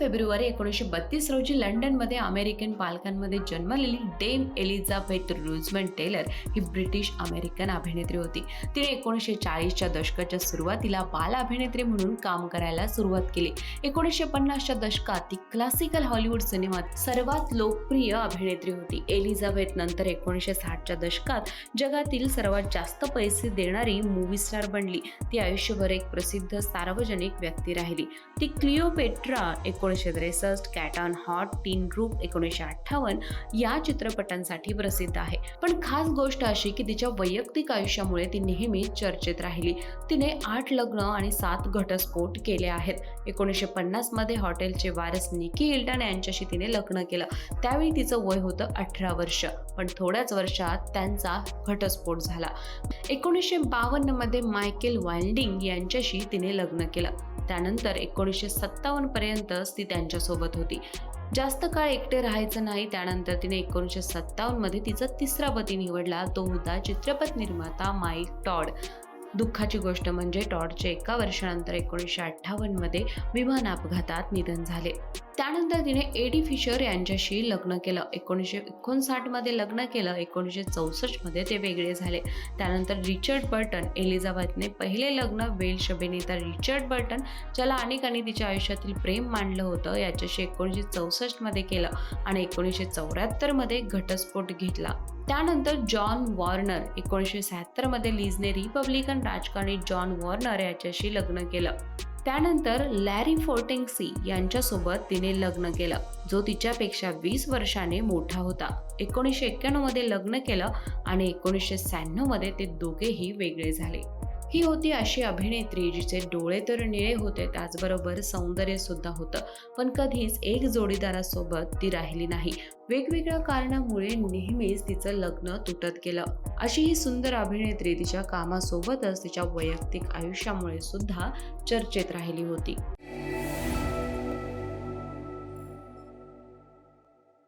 February एकोणीसशे बत्तीस रोजी लंडनमध्ये अमेरिकन पालकांमध्ये जन्मलेली डेम एलिझाबेथ रुजमन टेलर ही ब्रिटिश अमेरिकन अभिनेत्री होती. तिने एकोणीसशे चाळीसच्या दशकाच्या सुरुवातीला बाल अभिनेत्री म्हणून काम करायला सुरुवात केली. एकोणीसशे पन्नासच्या दशकात ती क्लासिकल हॉलिवूड सिनेमात सर्वात लोकप्रिय अभिनेत्री होती. एलिझाबेथ नंतर एकोणीसशे साठच्या दशकात जगातील सर्वात जास्त पैसे देणारी मूवी स्टार बनली. ती आयुष्यभर एक प्रसिद्ध सार्वजनिक व्यक्ती राहिली. ती क्लिओपेट्रा एकोण एकोणीसशे त्रेसष्ट कॅटॉन हॉट टीन ग्रुप एकोणीसशे अठ्ठावन्न या चित्रपटांसाठी प्रसिद्ध आहे. पण खास गोष्ट अशी की तिच्या वैयक्तिक आयुष्यामुळे ती नेहमी चर्चेत राहिली. तिने आठ लग्न आणि सात घटस्फोट केले आहेत. एकोणीसशे पन्नासमध्ये हॉटेलचे वारस निकी इल्टन यांच्याशी तिने लग्न केलं. त्यावेळी तिचं वय होतं अठरा वर्ष पण थोड्याच वर्षात त्यांचा घटस्फोट झाला. एकोणीसशे बावन्नमध्ये मायकेल वाइल्डिंग यांच्याशी तिने लग्न केलं. त्यानंतर एकोणीसशे सत्तावन्न पर्यंत ती त्यांच्यासोबत होती. जास्त काळ एकटे राहायचं नाही त्यानंतर तिने एकोणीसशे सत्तावन्नमध्ये तिचा तिसरा पती निवडला. तो होता चित्रपट निर्माता माईक टॉड. दुःखाची गोष्ट म्हणजे टॉडचे एका वर्षानंतर एकोणीसशे अठ्ठावन्नमध्ये विमान अपघातात निधन झाले. त्यानंतर तिने एडी फिशर यांच्याशी लग्न केलं. एकोणीसशे एकोणसाठमध्ये लग्न केलं. एकोणीसशे चौसष्टमध्ये ते वेगळे झाले. त्यानंतर रिचर्ड बर्टन एलिझाबेथने पहिले लग्न वेल्श अभिनेता रिचर्ड बर्टन ज्याला अनेकांनी तिच्या आयुष्यातील प्रेम मांडलं होतं याच्याशी एकोणीसशे चौसष्टमध्ये केलं आणि एकोणीसशे चौऱ्याहत्तरमध्ये घटस्फोट घेतला. त्यानंतर जॉन वॉर्नर एकोणीसशे शहात्तरमध्ये लीजने रिपब्लिकन राजकारणी जॉन वॉर्नर याच्याशी लग्न केलं. त्यानंतर लॅरी फोर्टेंगसी यांच्यासोबत तिने लग्न केलं जो तिच्यापेक्षा वीस वर्षाने मोठा होता. एकोणीसशे एक्क्याण्णवमध्ये लग्न केलं आणि एकोणीसशे शहाण्णवमध्ये ते दोघेही वेगळे झाले. ही होती अशी अभिनेत्री जिचे डोळे तर निळे होते त्याचबरोबर सौंदर्य सुद्धा होतं. पण कधीच एक जोडीदारासोबत ती राहिली नाही. वेगवेगळ्या कारणामुळे नेहमीच तिचं लग्न तुटत गेलं. अशी ही सुंदर अभिनेत्री तिच्या कामासोबतच तिच्या वैयक्तिक आयुष्यामुळे सुद्धा चर्चेत राहिली होती.